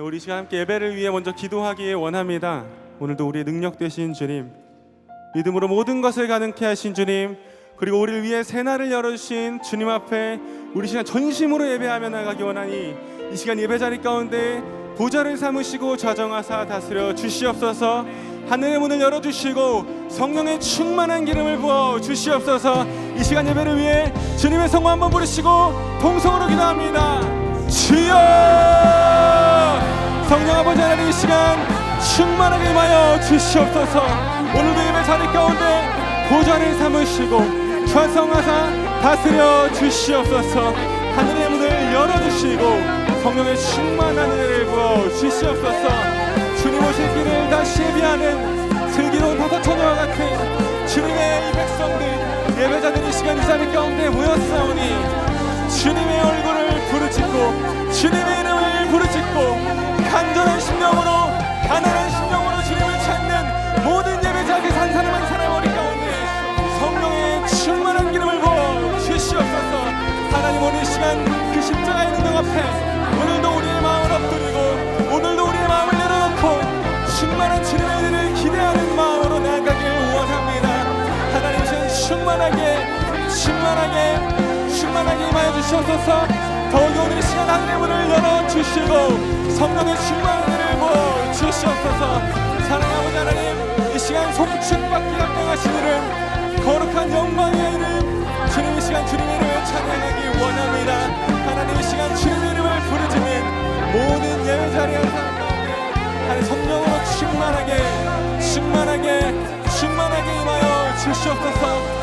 우리 시간 함께 예배를 위해 먼저 기도하기에 원합니다. 오늘도 우리의 능력 되신 주님, 믿음으로 모든 것을 가능케 하신 주님, 그리고 우리를 위해 새날을 열어주신 주님 앞에 우리 시간 전심으로 예배하며 나가기 원하니 이 시간 예배 자리 가운데 보좌를 삼으시고 좌정하사 다스려 주시옵소서. 하늘의 문을 열어주시고 성령의 충만한 기름을 부어 주시옵소서. 이 시간 예배를 위해 주님의 성호 한번 부르시고 동성으로 기도합니다. 주여 성령 아버지 하나님 이 시간 충만하게 임하여 주시옵소서. 오늘도 예배 자리 가운데 보좌를 삼으시고 좌성하사 다스려 주시옵소서. 하늘의 문을 열어주시고 성령의 충만한 은혜를 부어 주시옵소서. 주님 오실 길을 다시 예비하는 슬기로운 다섯 처녀와 같은 주님의 이 백성들 예배자들이 시간 이 자리 가운데 모였사오니 주님의 얼굴을 부르짖고 주님의 이름을 부르짖고 심령으로 가난한 심령으로 주님을 찾는 모든 예배자에게 산 사람 한 사람 머리 가운데 성령의 충만한 기름을 부어 주시옵소서. 하나님 오늘 이 시간 그 십자가 있는 등 앞에 오늘도 우리의 마음을 엎드리고 오늘도 우리의 마음을 열어놓고 충만한 주님의 은혜를 기대하는 마음으로 나아가길 원합니다. 하나님 이 시간 충만하게 충만하게 충만하게 임하여 주시옵소서. 더욱이 오늘 이 시간 하늘의 문을 열어주시고 성령의 부어 주시옵소서 아버지 하나님 이 시간 송축받기 합당하시는 거룩한 영광의 이름 주님 이 시간 주님의 이름을 찬양하기 원합니다. 하나님 이 시간 주님의 이름을 부르짖는 모든 예배 한 사람 가운데 하나님 성령으로 충만하게 충만하게 충만하게 임하여 주시옵소서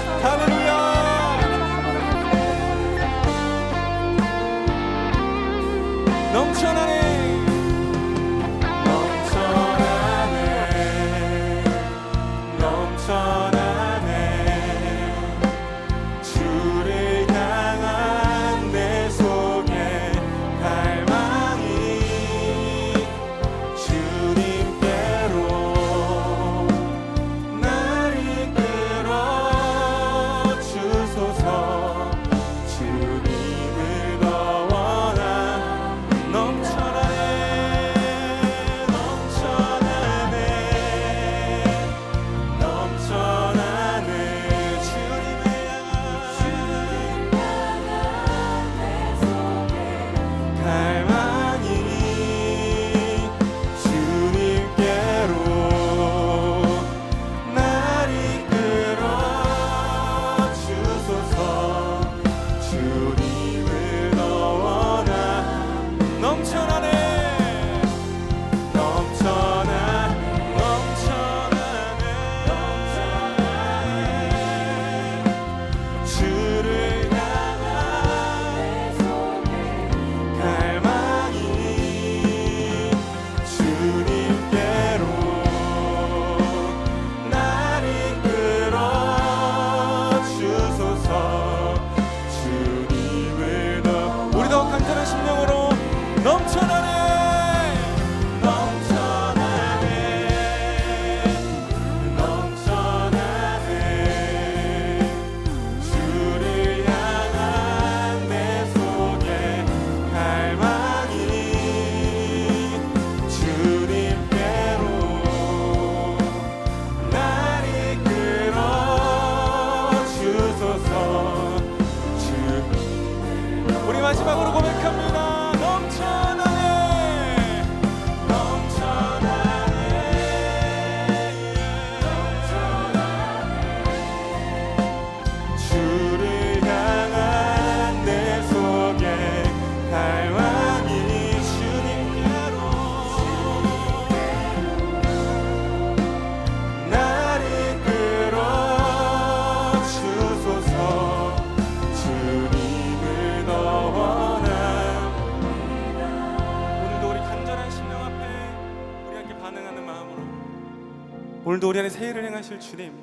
오늘도 우리 안에 새 일을 행하실 주님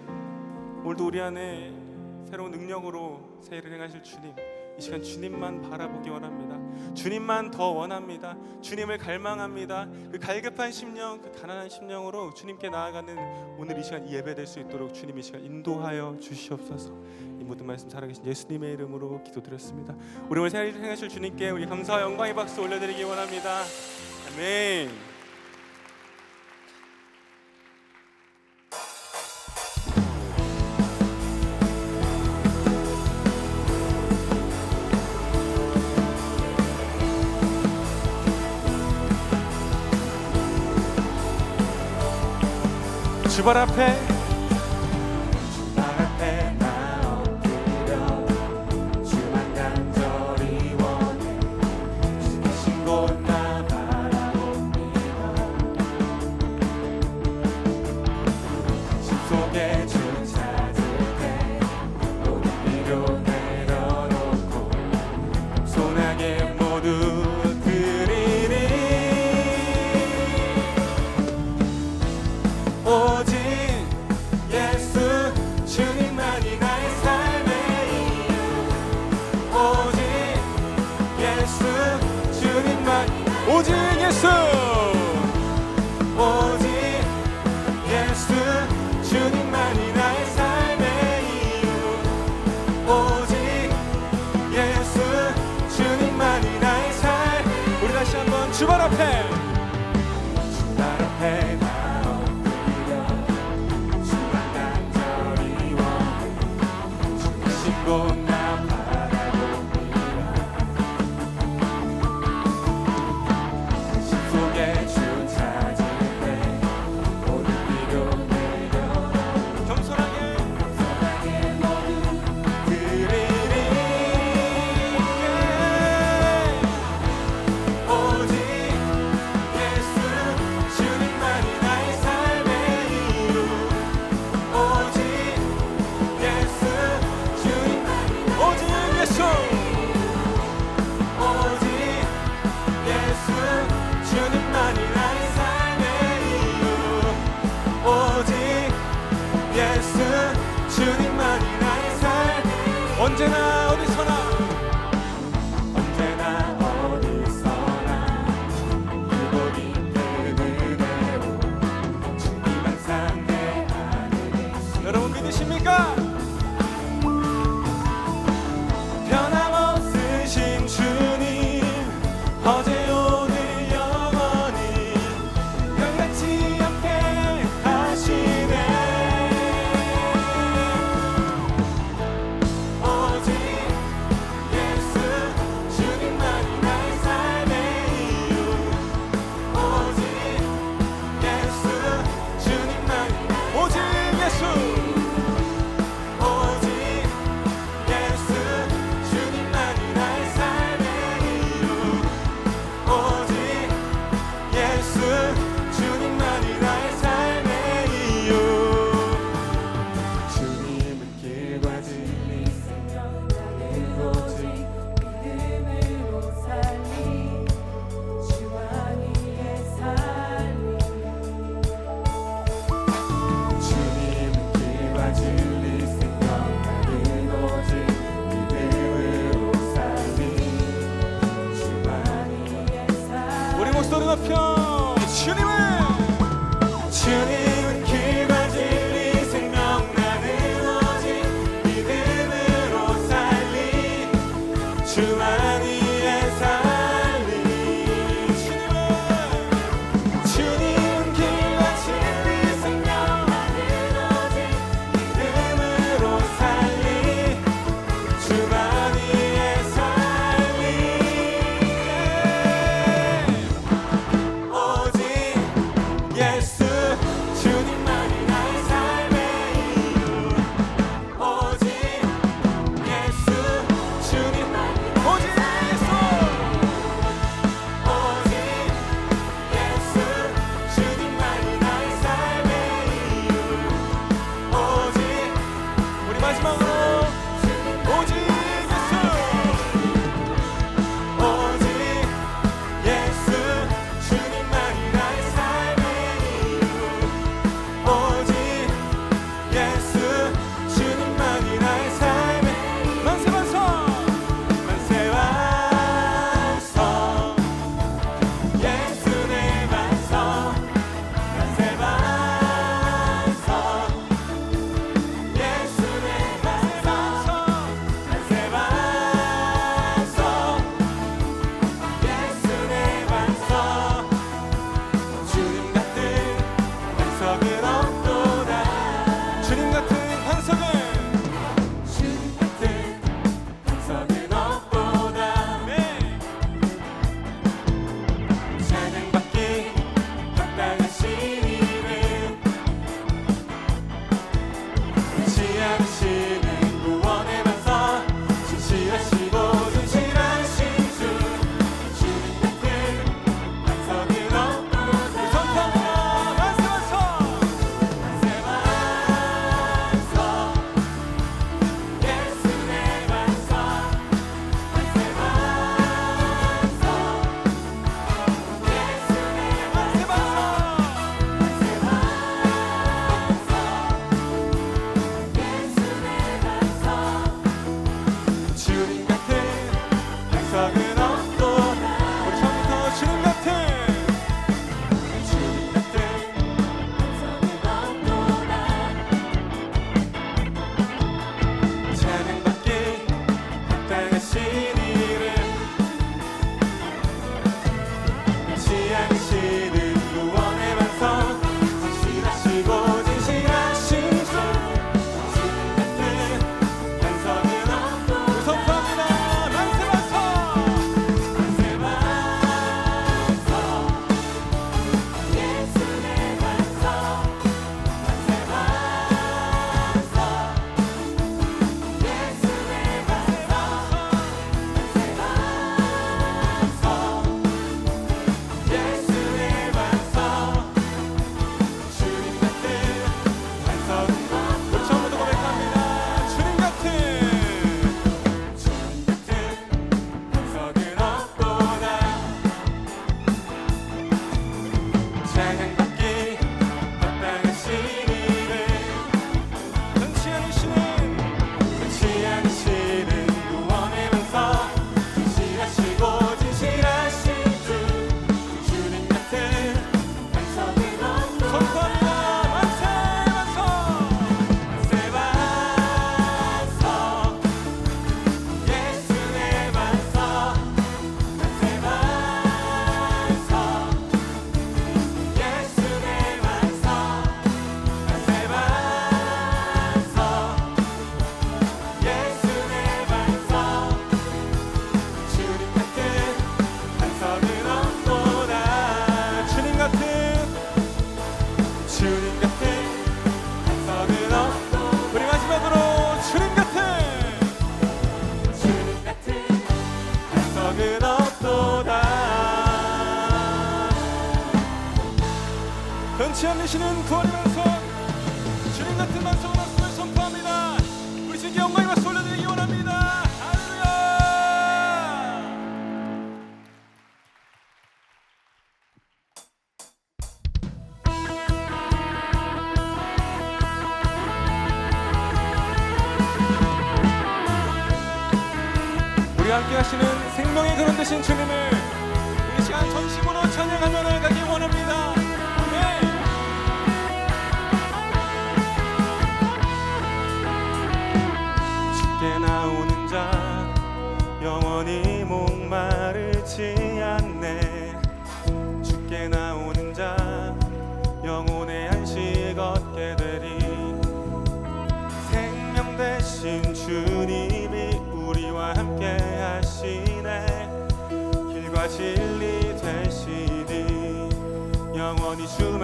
오늘도 우리 안에 새로운 능력으로 새 일을 행하실 주님 이 시간 주님만 바라보기 원합니다. 주님만 더 원합니다. 주님을 갈망합니다. 그 갈급한 심령 그 가난한 심령으로 주님께 나아가는 오늘 이 시간 예배될 수 있도록 주님 이 시간 인도하여 주시옵소서. 이 모든 말씀 살아계신 예수님의 이름으로 기도드렸습니다. 우리 오늘 새 일을 행하실 주님께 우리 감사와 영광의 박수 올려드리기 원합니다. 아멘. 주발 앞에 주발 앞에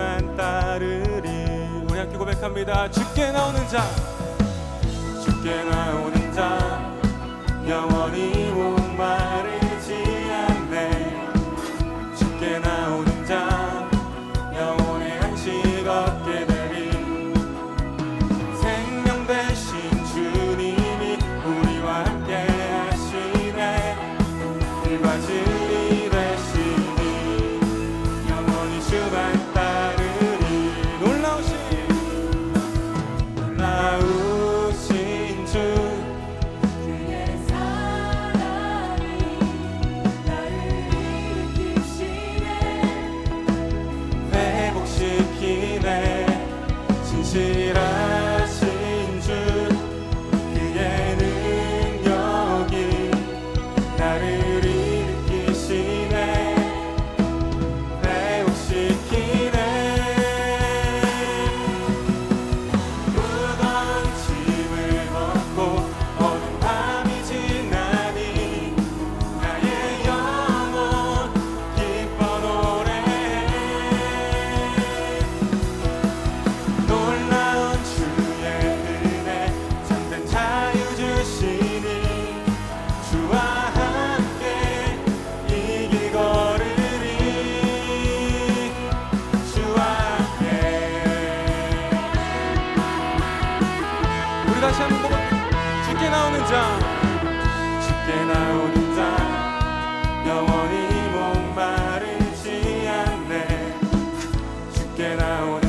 난 따르리. 우리 함께 고백합니다. 죽게 나오는 자. 죽게 나오는 자. 영원히. out.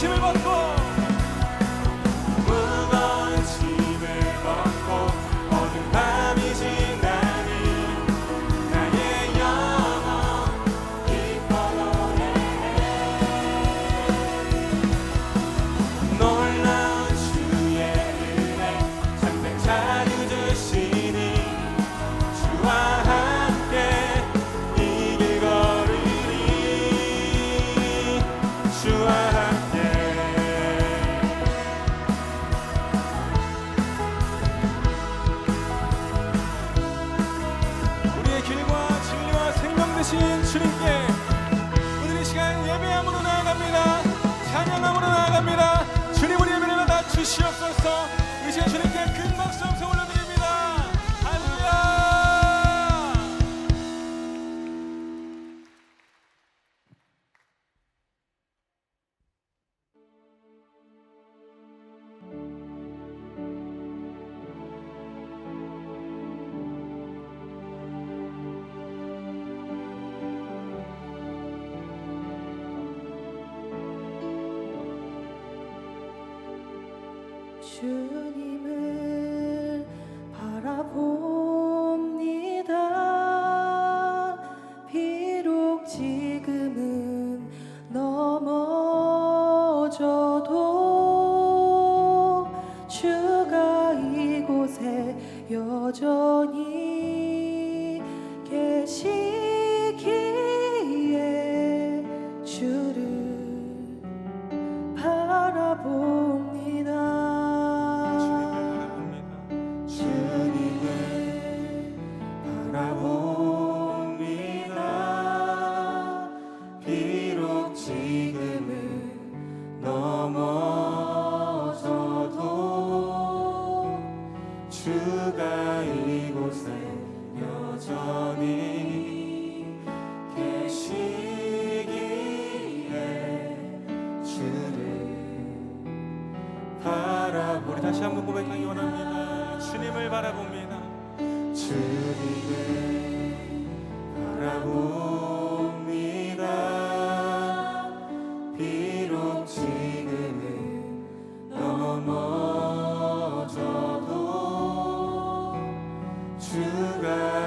힘을 받 不 주가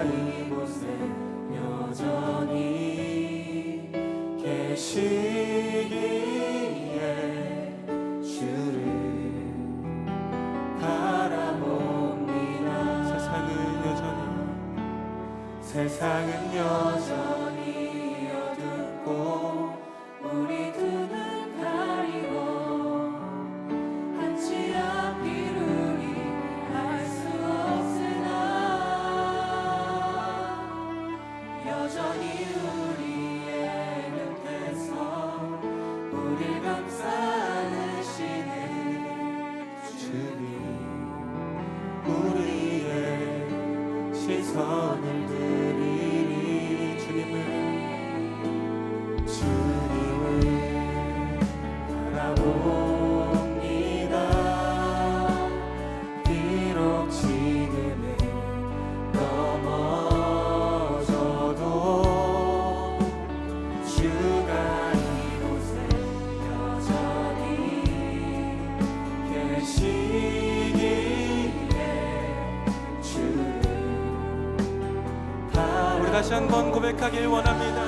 축복하길 원합니다.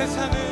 세상을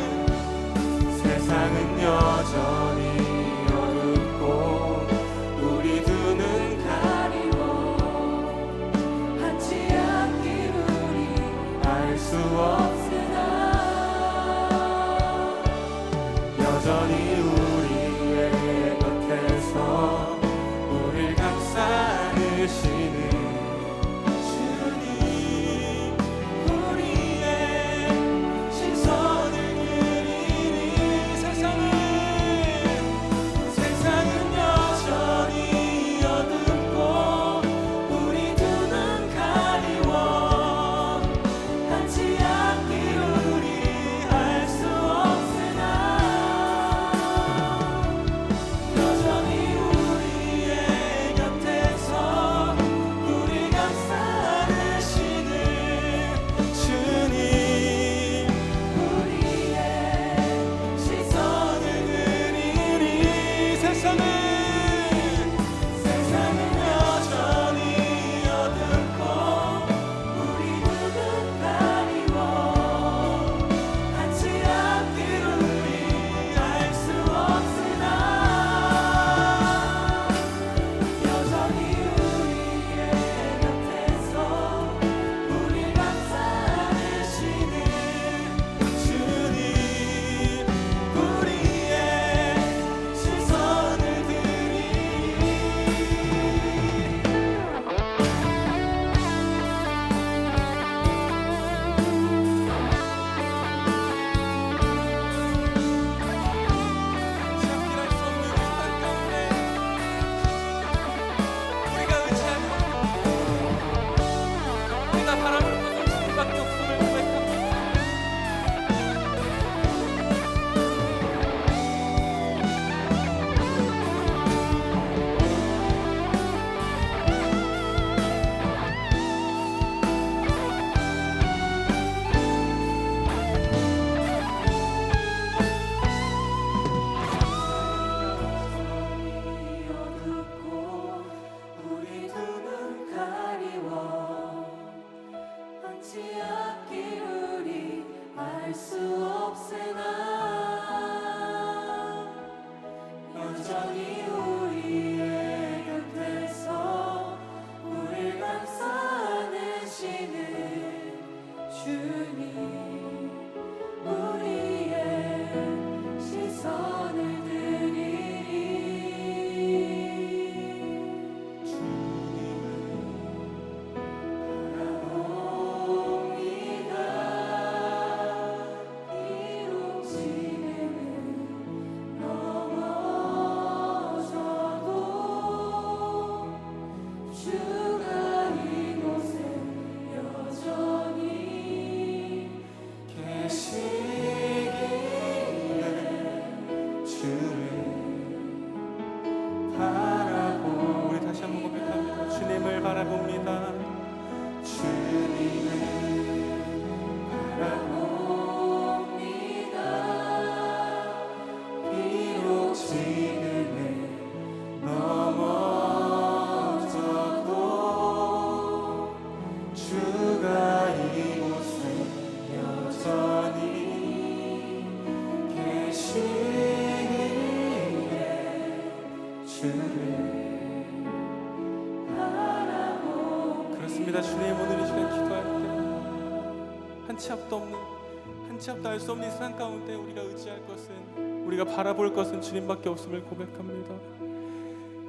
앞도 알 수 없는 이 세상 가운데 우리가 의지할 것은 우리가 바라볼 것은 주님밖에 없음을 고백합니다.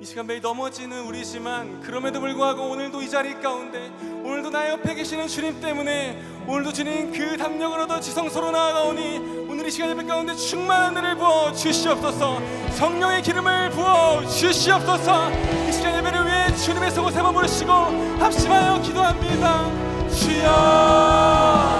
이 시간 매일 넘어지는 우리지만 그럼에도 불구하고 오늘도 이 자리 가운데 오늘도 나의 옆에 계시는 주님 때문에 오늘도 주님 그 담력을 얻어 지성소로 나아가오니 오늘 이 시간 예배 가운데 충만한 은혜를 부어 주시옵소서. 성령의 기름을 부어 주시옵소서. 이 시간 예배를 위해 주님의 속을 세번 부르시고 합심하여 기도합니다. 주여